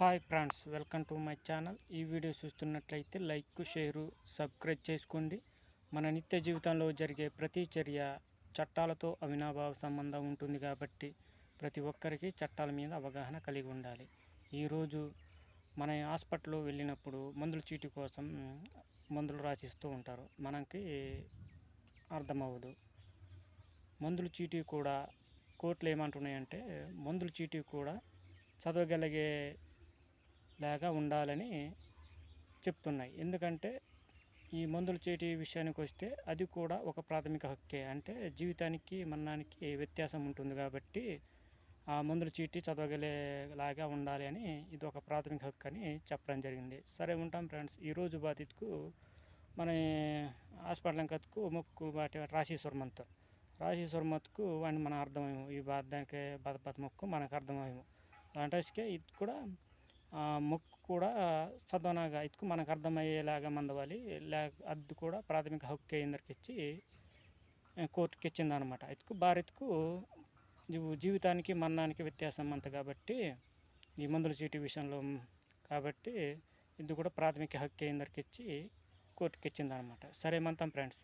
Hi friends welcome to my channel. ఈ video చూస్తున్నట్లయితే like share subscribe చేసుకోండి. మన నిత్య జీవితంలో జరిగే ప్రతి చర్య చట్టాలతో అవినాభావ సంబంధం ఉంటుంది కాబట్టి ప్రతి ఒక్కరికి చట్టాల మీద అవగాహన కలిగి ఉండాలి. ఈరోజు మన హాస్పిటల్లో వెళ్ళినప్పుడు మందుల చీటి కోసం మందులు రాసిస్తూ ఉంటారు. మనకి అర్థమవ్వదు. మందుల చీటీ కూడా కోర్టులు ఏమంటున్నాయంటే మందుల చీటీ కూడా చదవగలిగే లాగా ఉండాలని చెప్తున్నాయి. ఎందుకంటే ఈ మందుల చీటీ విషయానికి వస్తే అది కూడా ఒక ప్రాథమిక హక్కే. అంటే జీవితానికి మరణానికి వ్యత్యాసం ఉంటుంది కాబట్టి ఆ మందుల చీటీ చదవగలేలాగా ఉండాలి అని ఇది ఒక ప్రాథమిక హక్కు అని చెప్పడం జరిగింది. సరే ఉంటాం ఫ్రెండ్స్. ఈరోజు బాధితుకు మన హాస్పిటల్ కత్తుకు మొక్కు వాటి రాశీశ్వర మంత్ రాశీశ్వర మత్కు వాడిని మనం అర్థమేమో. ఈ బాధానికి బాధపత మొక్కు మనకు అర్థమయ్యము అలాంటి ఇది కూడా మొక్కు కూడా సద్వనాగా ఇతుకు మనకు అర్థమయ్యేలాగా మందవాలి. లేక అద్దు కూడా ప్రాథమిక హక్కు ఇందరికి ఇచ్చి కోర్టుకి ఇచ్చింది అనమాట ఇతుకు భారత్కు జీవితానికి మరణానికి వ్యత్యాసం అంత కాబట్టి ఈ మందుల చీటీ విషయంలో కాబట్టి ఇది కూడా ప్రాథమిక హక్కు ఇందరికి ఇచ్చి కోర్టుకి ఇచ్చింది అనమాట సరే మంతం ఫ్రెండ్స్.